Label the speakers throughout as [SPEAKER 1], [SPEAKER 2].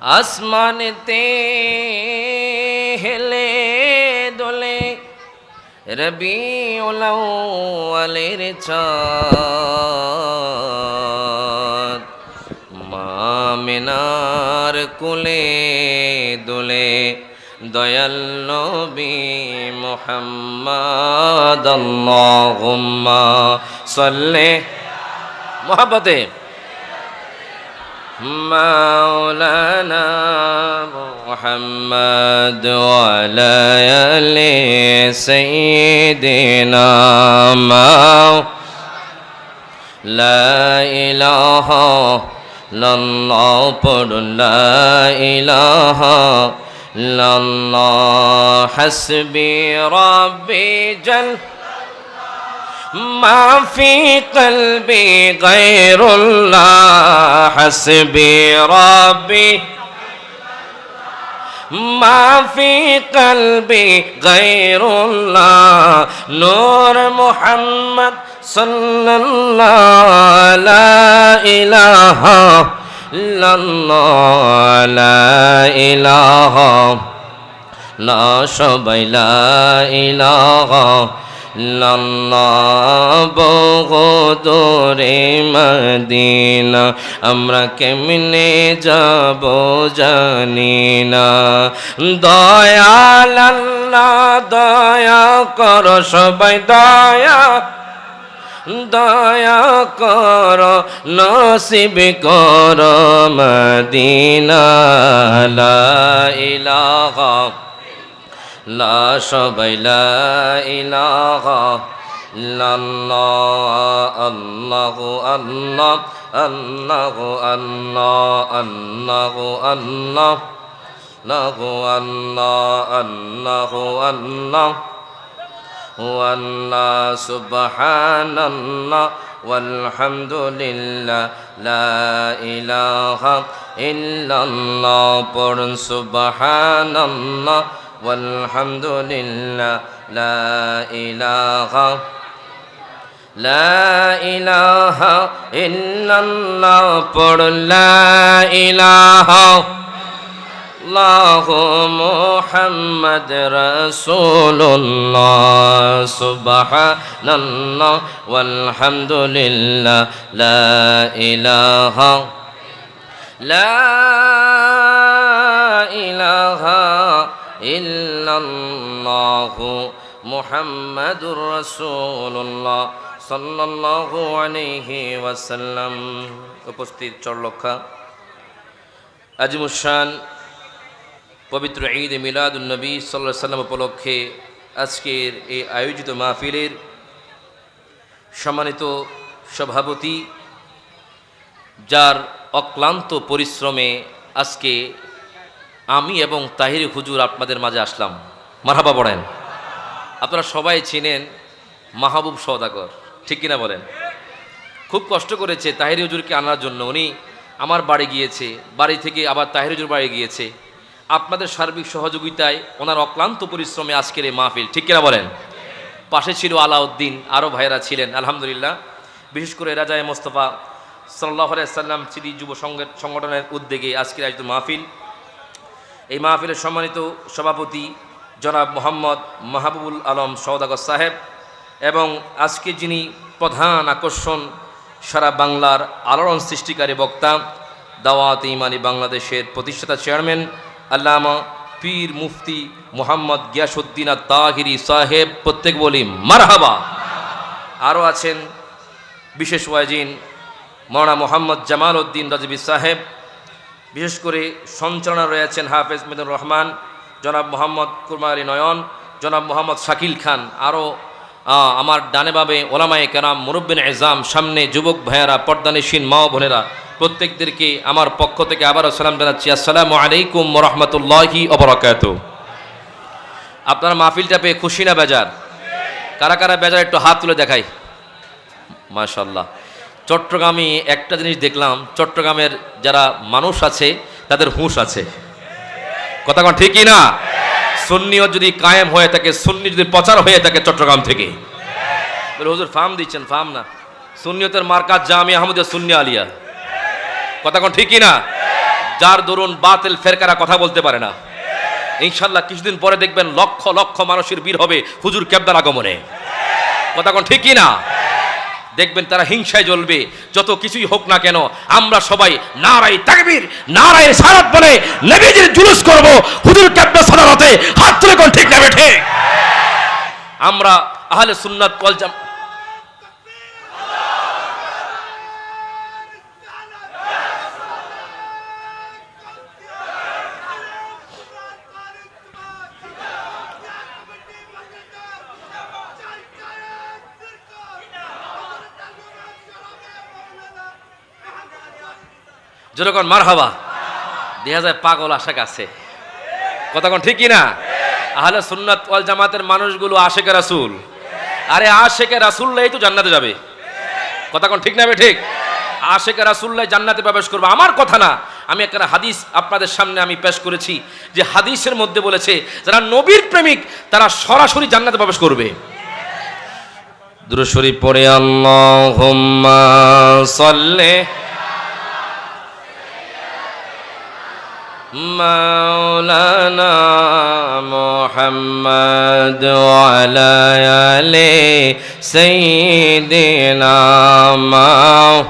[SPEAKER 1] আসমানতে হেলে দোলে রবি ওলাওয়ালের চাঁদ মামিনার কুলে দোলে, দয়াল নবী মোহাম্মদ আল্লাহুম্মা সাল্লি, মোহাব্বতে। مولانا محمد وعلى آل سيدنا مو- لا إله إلا الله لا إله إلا الله حسبي ربي جل ما في قلبي غير الله حسبي ربي. ما في قلبي غير الله نور محمد صلى الله لا إله إلا الله لا إله لا شبه لا إله. বহুদূরে মদিনা। আমরা কেমনে যাব জানি না। দয়াল আল্লাহ, দয়া কর সবাই, দয়া দয়া কর, নসিব কর মদিনা। লা লা সবাই লা ইলাহা ইল্লাল্লাহ আল্লাহু আল্লাহ আল্লাহু আল্লাহ আল্লাহু আল্লাহ আল্লাহু আল্লাহ আল্লাহু আল্লাহ والله سبحان الله والحمد لله لا إله إلا الله পড়ুন سبحان الله والحمد لله لا إله لا إله إلا الله قل لا إله الله محمد رسول الله سبحان الله والحمد لله لا إله لا إله ইল্লাল্লাহু মুহাম্মাদুর রাসূলুল্লাহ সাল্লাল্লাহু আলাইহি ওয়াসাল্লাম। উপস্থিত চরলক্ষা আজিমুসান পবিত্র ঈদ মিলাদুলনবী সাল্লাহ সাল্লাম উপলক্ষে আজকের এই আয়োজিত মাহফিলের সম্মানিত সভাপতি, যার অক্লান্ত পরিশ্রমে আজকে আমি এবং তাহির হুজুর আপনাদের মাঝে আসলাম। মারহাবা পড়েন। আপনারা সবাই চিনেন মাহবুব সওদাগর, ঠিক কিনা বলেন? খুব কষ্ট করেছে তাহির হুজুরকে আনার জন্য। উনি আমার বাড়ি গিয়েছে, বাড়ি থেকে আবার তাহির হুজুর বাড়ি গিয়েছে। আপনাদের সার্বিক সহযোগিতায় ওনার অক্লান্ত পরিশ্রমে আজকের এই মাহফিল, ঠিক কিনা বলেন? পাশে ছিল আলাউদ্দিন আরও ভাইয়েরা ছিলেন, আলহামদুলিল্লাহ। বিশেষ করে রাজায় মোস্তফা সাল্লাহ সাল্লাম সিদি যুব সংগ- সংগঠনের উদ্যোগে আজকের আয়োজিত মাহফিল। এই মাহফিলের সম্মানিত সভাপতি জনাব মোহাম্মদ মাহবুবুল আলম সৌদাগর সাহেব এবং আজকে যিনি প্রধান আকর্ষণ সারা বাংলার আলোড়ন সৃষ্টিকারী বক্তা, দাওয়াত ইমানি বাংলাদেশের প্রতিষ্ঠাতা চেয়ারম্যান, আল্লামা পীর মুফতি মোহাম্মদ গিয়াসুদ্দিন তাহিরি সাহেব, প্রত্যেক বলি মারহাবা। আরও আছেন বিশেষ ওয়াজিন মৌলানা মোহাম্মদ জামাল উদ্দিন রাজবি সাহেব বিশেষ করে সঞ্চালনা রয়েছেন হাফেজ মেদুর রহমান, জনাব মোহাম্মদ কুরমা আলী নয়ন, জনাব মোহাম্মদ শাকিল খান, আরও আমার ডানে বাবে ওলামায়ে কেরাম মুরব্বিন এজাম, সামনে যুবক ভাইয়েরা, পর্দানিসীন মা বোনেরা, প্রত্যেকদেরকে আমার পক্ষ থেকে আবারও সালাম জানাচ্ছি। আসসালামু আলাইকুম রহমতুল্লাহি অবরাকাত আপনারা মাহফিলটা পেয়ে খুশি না বেজার? কারা কারা বেজার একটু হাত তুলে দেখাই। মাশাল্লাহ চট্টগ্রামে একটা জিনিস দেখলাম, চট্টগ্রামের যারা মানুষ আছে, তাদের হুঁশ আছে। কথা কোন ঠিকই না সুন্নিও যদি কায়েম হয়ে থাকে, সুন্নি যদি প্রচার হয়ে থাকে চট্টগ্রাম থেকে। হুজুর ফার্ম দিচ্ছেন ফার্ম না। সুন্নিয়তের মার্কাজ জামি আহমদ সুন্নি আলিয়া। কথা কোন ঠিকই না যার দরুন বাতিল ফেরকারা কথা বলতে পারে না। ইনশাল্লাহ কিছুদিন পরে দেখবেন লক্ষ লক্ষ মানুষের বীর হবে হুজুর ক্যাবদার আগমনে। কথা কোন ঠিকই না দেখবেন তারা হিংসায় জ্বলবে। যত কিছুই হোক না কেন, আমরা সবাই নারাই তাকবীর নারাই সারাত বলে নবীজির জুলুস করব। হুজুর ক্যাপ্টা সাদারতে হাত তুলে কোন ঠিক না বেঠে আমরা আহলে সুন্নাত ওয়াল জাম যেরকম মারহাবা। দেখা যায় পাগল আশাক আছে। কোন, ঠিক না আহলে সুন্নাত ওয়াল জামাতের মানুষগুলো আশেকে রাসূল। আরে আশেকে রাসূললাই তো জান্নাতে যাবে। কোন, ঠিক না ঠিক? আশেকে রাসূললাই জান্নাতে প্রবেশ করবে। আমার কথা না, আমি একটা হাদিস আপনাদের সামনে আমি পেশ করেছি, যে হাদিসের মধ্যে বলেছে, যারা নবীর প্রেমিক, তারা সরাসরি জান্নাতে প্রবেশ করবে। দুরূদ পড়ে, আল্লাহুম্মা সাল্লি مولانا محمد وعلى آل سيدنا مو-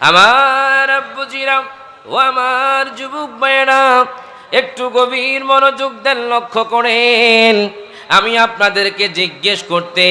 [SPEAKER 1] আমার আব্বুজিরা ও আমার যুবক ভাইয়েরা একটু গভীর মনোযোগ দেন লক্ষ্য করেন আমি আপনাদেরকে জিজ্ঞেস করতে